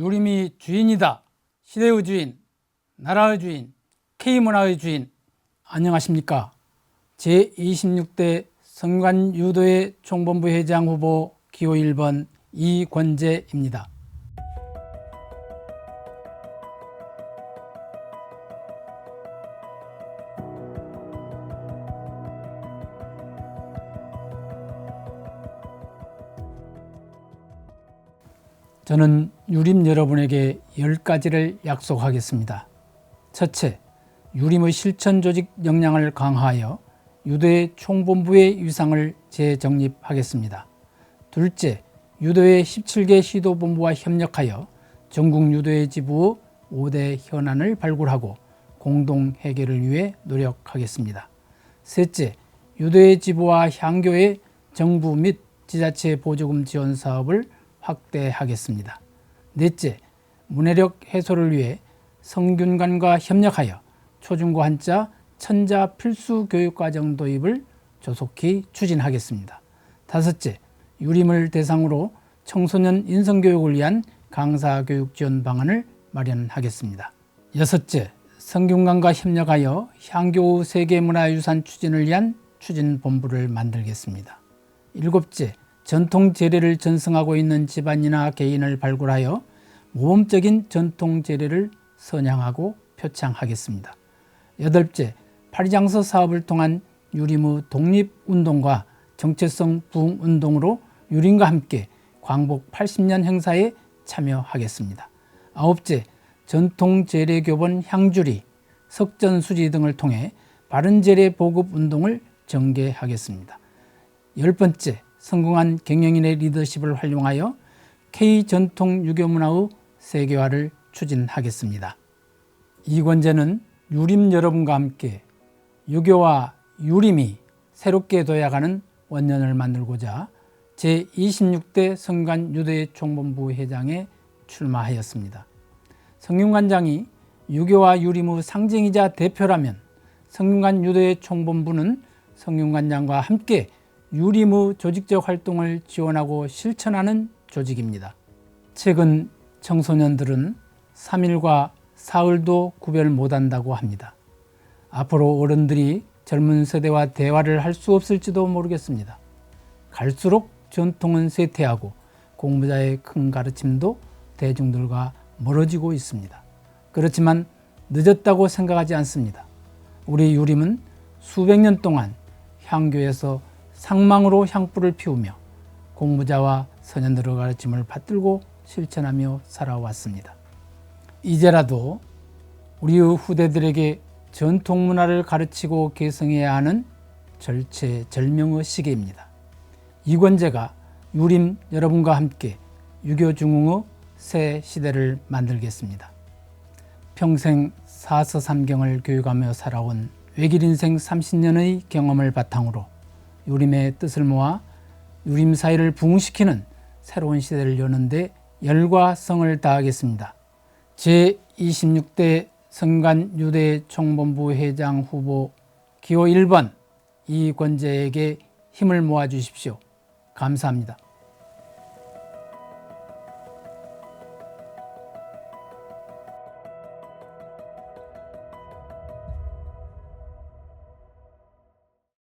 유림이 주인이다. 시대의 주인, 나라의 주인, K문화의 주인. 안녕하십니까. 제26대 성관 유도회 총본부 회장 후보 기호 1번 이권재입니다. 저는 유림 여러분에게 열 가지를 약속하겠습니다. 첫째, 유림의 실천 조직 역량을 강화하여 유도회 총본부의 위상을 재정립하겠습니다. 둘째, 유도회 17개 시도본부와 협력하여 전국 유도회 지부 5대 현안을 발굴하고 공동 해결을 위해 노력하겠습니다. 셋째, 유도회 지부와 향교의 정부 및 지자체 보조금 지원 사업을 확대하겠습니다. 넷째, 문해력 해소를 위해 성균관과 협력하여 초중고 한자 천자 필수 교육과정 도입을 조속히 추진하겠습니다. 다섯째, 유림을 대상으로 청소년 인성교육을 위한 강사 교육 지원 방안을 마련하겠습니다. 여섯째, 성균관과 협력하여 향교 세계문화유산 추진을 위한 추진본부를 만들겠습니다. 일곱째, 전통 재래를 전승하고 있는 집안이나 개인을 발굴하여 모범적인 전통 재래를 선양하고 표창하겠습니다. 여덟째, 파리장서 사업을 통한 유림의 독립운동과 정체성 부흥운동으로 유림과 함께 광복 80년 행사에 참여하겠습니다. 아홉째, 전통 재래 교본 향주리, 석전 수지 등을 통해 바른 재래 보급 운동을 전개하겠습니다. 열 번째, 성공한 경영인의 리더십을 활용하여 K 전통 유교 문화의 세계화를 추진하겠습니다. 이권재는 유림 여러분과 함께 유교와 유림이 새롭게 도약하는 원년을 만들고자 제26대 성관 유도회 총본부 회장에 출마하였습니다. 성균관장이 유교와 유림의 상징이자 대표라면 성균관 유도회 총본부는 성균관장과 함께 유림의 조직적 활동을 지원하고 실천하는 조직입니다. 최근 청소년들은 3일과 사흘도 구별 못한다고 합니다. 앞으로 어른들이 젊은 세대와 대화를 할 수 없을지도 모르겠습니다. 갈수록 전통은 쇠퇴하고 공부자의 큰 가르침도 대중들과 멀어지고 있습니다. 그렇지만 늦었다고 생각하지 않습니다. 우리 유림은 수백 년 동안 향교에서 상망으로 향불을 피우며 공부자와 선현들의 가르침을 받들고 실천하며 살아왔습니다. 이제라도 우리의 후대들에게 전통 문화를 가르치고 계승해야 하는 절체절명의 시기입니다. 이권재가 유림 여러분과 함께 유교 중흥의 새 시대를 만들겠습니다. 평생 사서삼경을 교육하며 살아온 외길 인생 30년의 경험을 바탕으로 유림의 뜻을 모아 유림 사회를 부흥시키는 새로운 시대를 여는데 열과 성을 다하겠습니다. 제26대 성관 유대 총본부 회장 후보 기호 1번 이권재에게 힘을 모아 주십시오. 감사합니다.